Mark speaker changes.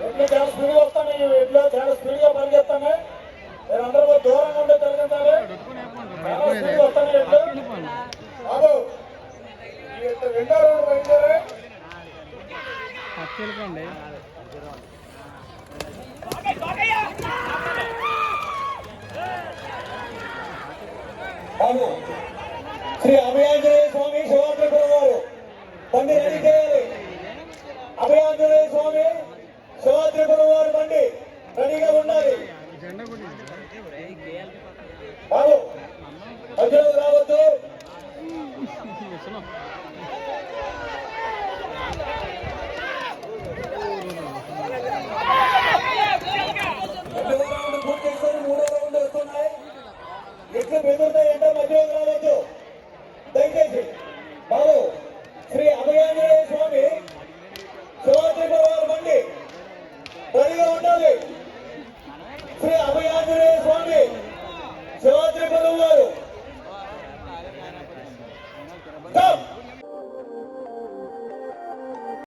Speaker 1: ఎడ్లు చాలా స్పీడ్గా వస్తాయి ఎడ్లు చాలా స్పీడ్గా పరిగెత్తాయి మీరు అందరూ కూడా దూరంగా ఉండే కలిగించాలి చాలా స్పీడ్గా వస్తాయి ఎడ్లు బాబు ఈ యొక్క రెండో రౌండ్ బయలుదేరే
Speaker 2: వెళ్ళిపోండి
Speaker 1: బాబు శ్రీ అభయాంజనేయ స్వామి శివాత్రకుల వారు. బండి రెడీ చేయాలి. అభయాంజనేయ స్వామి శివాత్రకుల వారు బండి రెడీగా ఉండాలి. బాబు మధ్యలో రావద్దు. పూర్తి రౌండ్ వస్తున్నాయి. ఎట్లు మధ్యలో దయచేసి బాబు శ్రీ అభయాంజనేయ స్వామి శివాచంద్ర వారి బండి రెడీగా ఉండాలి. శ్రీ అభయాంజనేయ